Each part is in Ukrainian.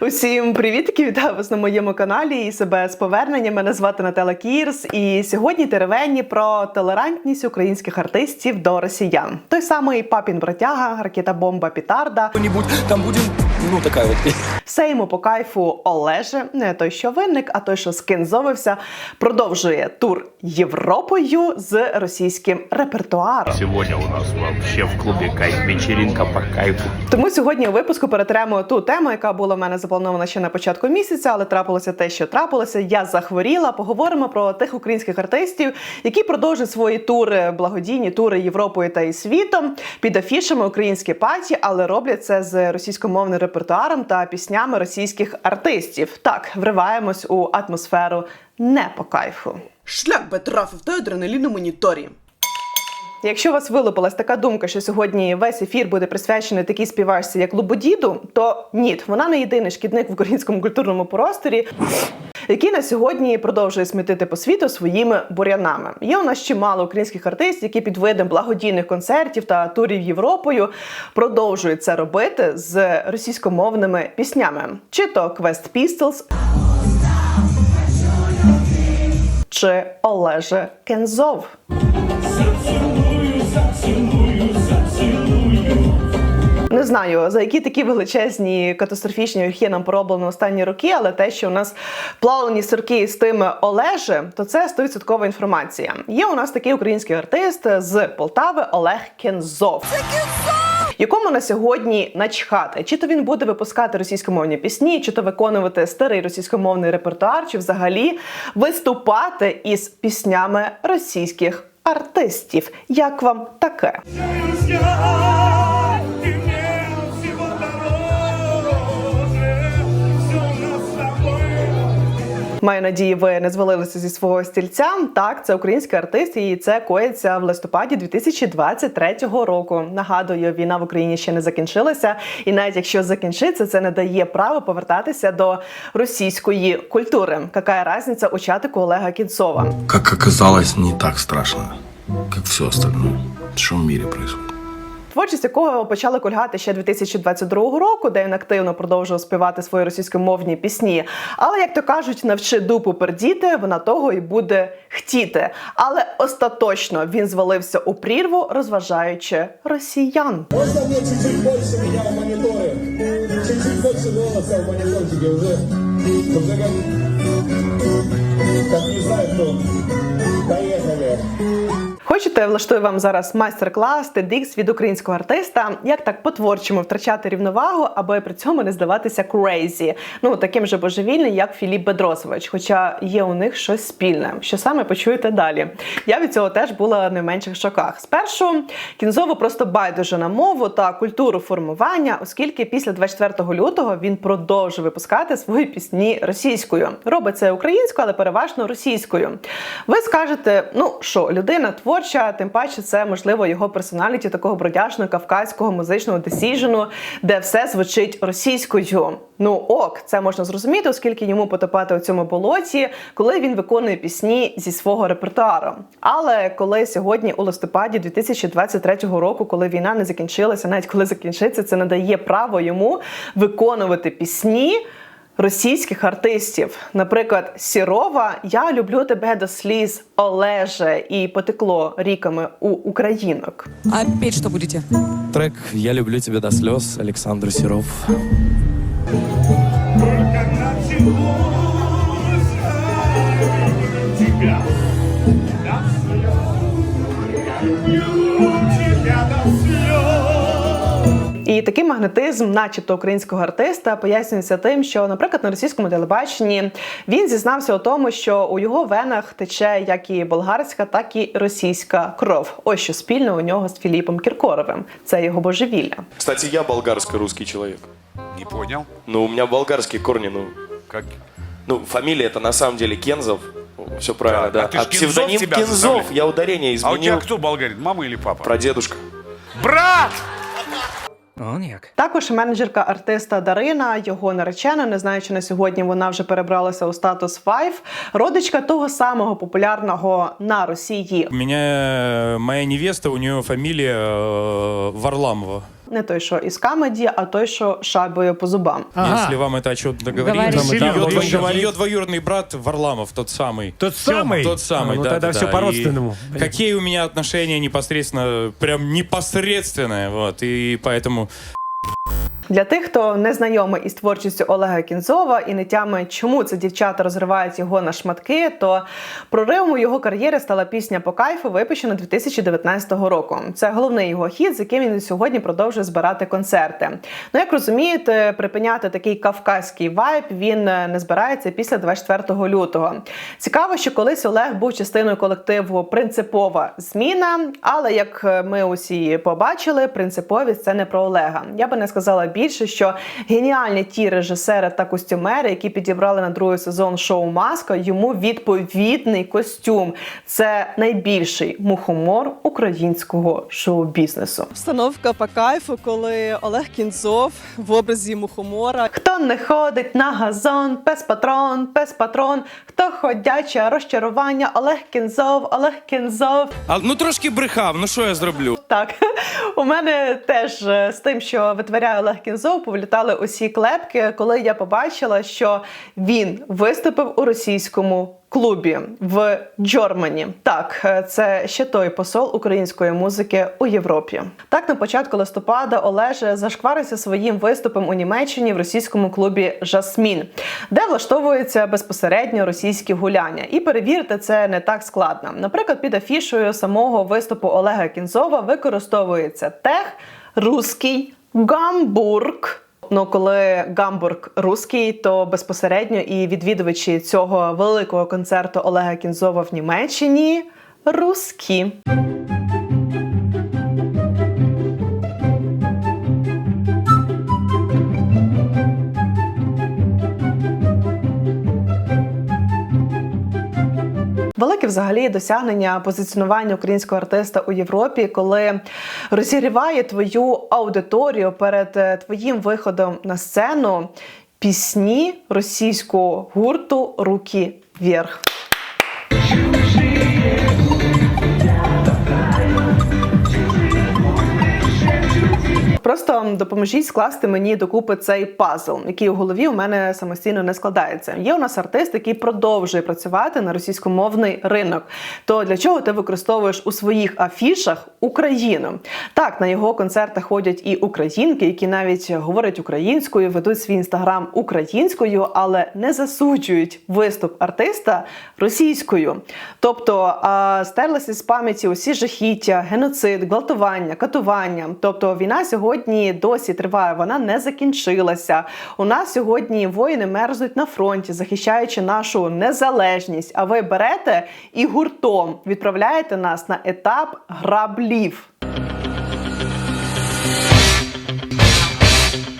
Усім привітки! Вітаю вас на моєму каналі і себе з поверненням. Мене звати Натала Кірс. І сьогодні теревені про толерантність українських артистів до росіян. Той самий папін братяга, ракета бомба Пітарда. Кто-нибудь, там будем, ну, така вот Все йому по кайфу Олеже, не той, що винник, а той, що скинзовився, продовжує тур Європою з російським репертуаром. Сегодня у нас вообще в клубе кайф, вечеринка по кайфу. Тому сьогодні у випуску перетремо ту тему, яка була в мене запланована ще на початку місяця, але трапилося те, що трапилося. Я захворіла. Поговоримо про тих українських артистів, які продовжують свої тури, благодійні тури Європою та і світом під афішами українські паті, але роблять це з російськомовним репертуаром та піснями російських артистів. Так, вриваємось у атмосферу не по кайфу. Шлях би трафив той адреналіну моніторі. Якщо у вас вилупилась така думка, що сьогодні весь ефір буде присвячений такій співачці, як Лубодіду, то ні, вона не єдиний шкідник в українському культурному просторі. Який на сьогодні продовжує смітити по світу своїми бурянами. Є у нас чимало українських артистів, які під видом благодійних концертів та турів Європою продовжують це робити з російськомовними піснями, чи то Quest Pistols, чи Олеже Кензов. Знаю за які такі величезні катастрофічні гріхи нам пороблено останні роки, але те, що у нас плавлені сирки з тими Олеже, то це 100% інформація. Є у нас такий український артист з Полтави Олег Кензов. Якому на сьогодні начхати, чи то він буде випускати російськомовні пісні, чи то виконувати старий російськомовний репертуар, чи взагалі виступати із піснями російських артистів. Як вам таке? Маю надії, ви не звалилися зі свого стільця. Так, це український артист, і це коїться в листопаді 2023 року. Нагадую, війна в Україні ще не закінчилася, і навіть якщо закінчиться, це не дає права повертатися до російської культури. Яка різниця у чатику Олега Кінцова? Как оказалось, не так страшно, как все остальное, что в мире происходит. Творчість якого почали кульгати ще 2022 року, де він активно продовжував співати свої російськомовні пісні. Але як то кажуть, навчи дупу пердіти, вона того і буде хтіти. Але остаточно він звалився у прірву, розважаючи росіян. Можно мне чуть-чуть больше меня в мониторе? Чуть-чуть не знаю кто. Поехали. Хочете, влаштую вам зараз майстер-клас TEDx від українського артиста, як так по-творчому втрачати рівновагу, аби при цьому не здаватися crazy, ну таким же божевільним, як Філіп Бедросович. Хоча є у них щось спільне, що саме почуєте далі. Я від цього теж була не в менших шоках. Спершу кінзово просто байдуже на мову та культуру формування, оскільки після 24 лютого він продовжує випускати свої пісні російською. Робить це українською, але переважно російською. Ви скажете, ну що, людина творча, тим паче це можливо його персоналіті такого бродяжного кавказького музичного десіжену, де все звучить російською. Ну ок, це можна зрозуміти, оскільки йому потопати у цьому болоті, коли він виконує пісні зі свого репертуару. Але коли сьогодні, у листопаді 2023 року, коли війна не закінчилася, навіть коли закінчиться, це не дає право йому виконувати пісні російських артистів. Наприклад, Сірова Я люблю тебе до сліз, Олеже і потекло ріками у українок. А петь что будете? Трек «Я люблю тебя до слез» Александр Серов. Только началось я люблю тебя до слез. І такий магнетизм, начебто українського артиста, пояснюється тим, що, наприклад, на російському телебаченні він зізнався у тому, що у його венах тече як і болгарська, так і російська кров. Ось що спільно у нього з Філіпом Кіркоровим. Це його божевілля. Кстати, я болгарско-русский человек. Не понял. Ну, у меня болгарские корни, ну, Как? ну, фамилия это на самом деле Кензов. Все правильно, Да, да. а ты Кензов псевдоним тебя Кензов, я ударение А у тебя кто болгарин, мама или папа? Прадедушка. Брат! Он як. Також менеджерка артиста Дарина, його наречена, не знаю, чи на сьогодні вона вже перебралася у статус Five, родичка того самого популярного на Росії У мене моя невеста, у нього фамилия э, Варламова. Не той, що із камеді, а той, що шайбою по зубам. Если вам это о чем-то говорит, Говорит. ее, Серьезно, двоюродный, говорит. ее двоюродный брат Варламов, тот самый. Тот самый? Тот самый, А, ну да. тогда да, все да. по-родственному. И Какие у меня отношения непосредственно, прям непосредственные, вот, и поэтому для тих, хто не знайомий із творчістю Олега Кінзова і не тямить, чому це дівчата розривають його на шматки, то проривом у його кар'єри стала пісня по кайфу, випущена 2019 року. Це головний його хід, з яким він сьогодні продовжує збирати концерти. Ну як розумієте, припиняти такий кавказький вайб він е, не збирається після 24 лютого. Цікаво, що колись Олег був частиною колективу Принципова зміна, але як е, ми усі побачили, принциповість це не про Олега. Я би не сказала більше, що геніальні ті режисери та костюмери, які підібрали на другий сезон шоу Маска, йому відповідний костюм. Це найбільший мухомор українського шоу-бізнесу. Обстановка по кайфу, коли Олег Кінзов в образі мухомора. Хто не ходить на газон, пес патрон, пес патрон, хто ходяче розчарування, Олег Кінзов, Олег Кінзов. А, ну трошки брехав, ну що я зроблю? Так, у мене теж е, з тим, що витворяє Олег Кінзов, повлітали усі клепки, коли я побачила, що він виступив у російському. Клубі в Джормані. Так, е, це ще той посол української музики у Європі. Так, на початку листопада Олеже зашкварився своїм виступом у Німеччині в російському клубі Жасмін, де влаштовуються безпосередньо російські гуляння. І перевірити це не так складно. Наприклад, під афішою самого виступу Олега Кінзова використовується тех руський гамбург. Ну, коли гамбург руський, то безпосередньо і відвідувачі цього великого концерту Олега Кінзова в Німеччині русські. Велике взагалі досягнення позиціонування українського артиста у Європі, коли розігріває твою аудиторію перед е, твоїм виходом на сцену пісні російського гурту Руки вверх. Просто допоможіть скласти мені докупи цей пазл, який у голові у мене самостійно не складається. Є у нас артист, який продовжує працювати на російськомовний ринок. То для чого ти використовуєш у своїх афішах Україну? Так, на його концерти ходять і українки, які навіть говорять українською, ведуть свій інстаграм українською, але не засуджують виступ артиста російською. Тобто стерлися з пам'яті усі жахіття, геноцид, гвалтування, катування. Тобто війна сьогодні досі триває, вона не закінчилася. У нас сьогодні воїни мерзнуть на фронті, захищаючи нашу незалежність. А ви берете і гуртом відправляєте нас на етап граблів.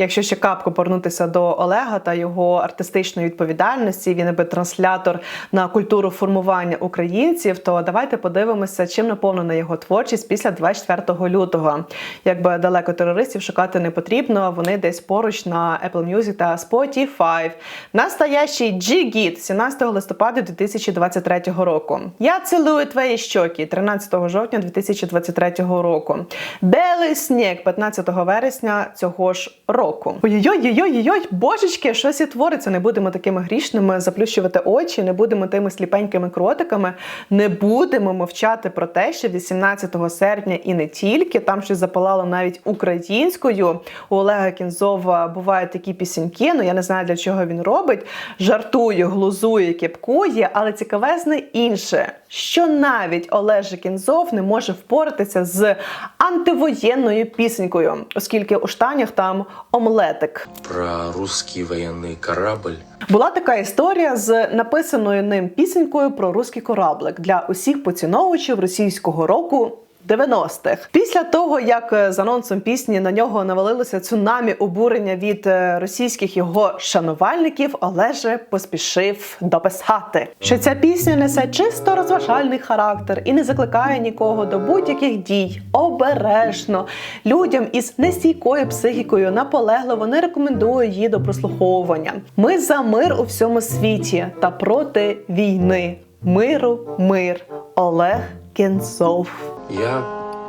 Якщо ще капку повернутися до Олега та його артистичної відповідальності, він ніби транслятор на культуру формування українців, то давайте подивимося, чим наповнена його творчість після 24 лютого. Якби далеко терористів шукати не потрібно, вони десь поруч на Apple Music та Spotify. Настоящий G-Git 17 листопада 2023 року. Я цілую твої щоки 13 жовтня 2023 року. Белий сніг 15 вересня цього ж року. Ой-ой-ой-ой-ой, божечки, щось і твориться. Не будемо такими грішними заплющувати очі, не будемо тими сліпенькими кротиками, не будемо мовчати про те, що 18 серпня і не тільки там щось запалало навіть українською. У Олега Кінзова бувають такі пісеньки. Ну я не знаю для чого він робить. Жартує, глузує, кепкує, але цікавезне інше, що навіть Олеже Кінзов не може впоратися з антивоєнною пісенькою, оскільки у штанях там омлетик. про русський воєнний корабль. Була така історія з написаною ним пісенькою про русський кораблик для усіх поціновувачів російського року. 90-х. Після того, як е, з анонсом пісні на нього навалилося цунамі обурення від е, російських його шанувальників, Олеже поспішив дописати, що ця пісня несе чисто розважальний характер і не закликає нікого до будь-яких дій. Обережно людям із нестійкою психікою наполегливо не рекомендую її до прослуховування. Ми за мир у всьому світі та проти війни. Миру, мир. Олег Кенцов. Я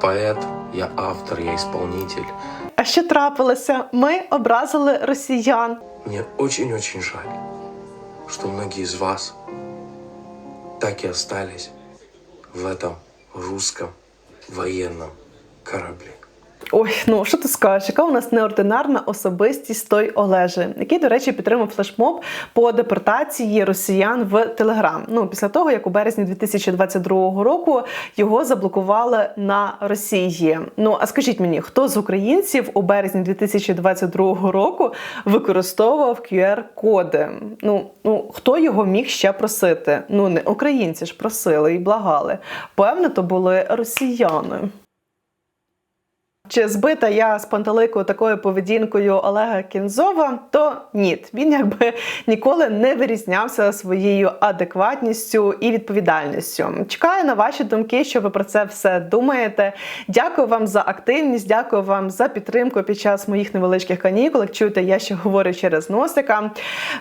поэт, я автор, я исполнитель. а що трапилося? Ми образили росіян. Мне очень-очень жаль, что многие из вас так и остались в этом русском военном корабле. Ой, ну що ти скажеш, яка у нас неординарна особистість той Олежи, який, до речі, підтримав флешмоб по депортації росіян в Телеграм. Ну після того, як у березні 2022 року його заблокували на Росії. Ну а скажіть мені, хто з українців у березні 2022 року використовував QR-коди? Ну, ну хто його міг ще просити? Ну не українці ж просили і благали. Певно, то були росіяни. Чи збита я з пантелику такою поведінкою Олега Кінзова? То ні, він якби ніколи не вирізнявся своєю адекватністю і відповідальністю. Чекаю на ваші думки, що ви про це все думаєте. Дякую вам за активність, дякую вам за підтримку під час моїх невеличких канікул. Як чуєте, я ще говорю через носика.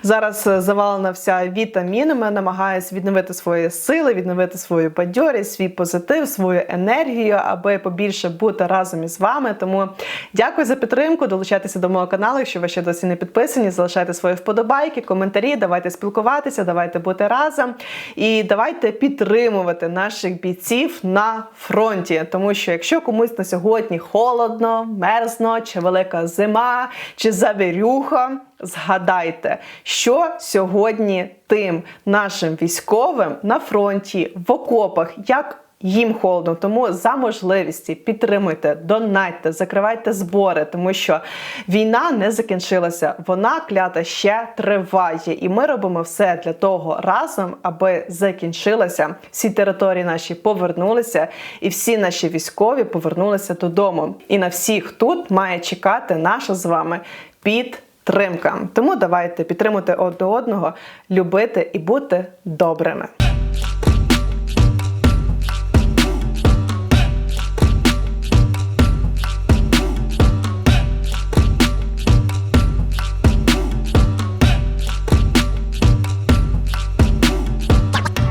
Зараз завалена вся вітамінами, намагаюся відновити свої сили, відновити свою бадьорість, свій позитив, свою енергію, аби побільше бути разом із вами. Тому дякую за підтримку. Долучайтеся до мого каналу. Якщо ви ще досі не підписані, залишайте свої вподобайки, коментарі. Давайте спілкуватися, давайте бути разом і давайте підтримувати наших бійців на фронті. Тому що якщо комусь на сьогодні холодно, мерзно, чи велика зима, чи завірюха, згадайте, що сьогодні тим нашим військовим на фронті в окопах, як їм холодно, тому за можливості підтримуйте, донатьте, закривайте збори, тому що війна не закінчилася. Вона клята ще триває, і ми робимо все для того разом, аби закінчилася. Всі території наші повернулися, і всі наші військові повернулися додому. І на всіх тут має чекати наша з вами підтримка. Тому давайте підтримуйте одне одного, любити і бути добрими.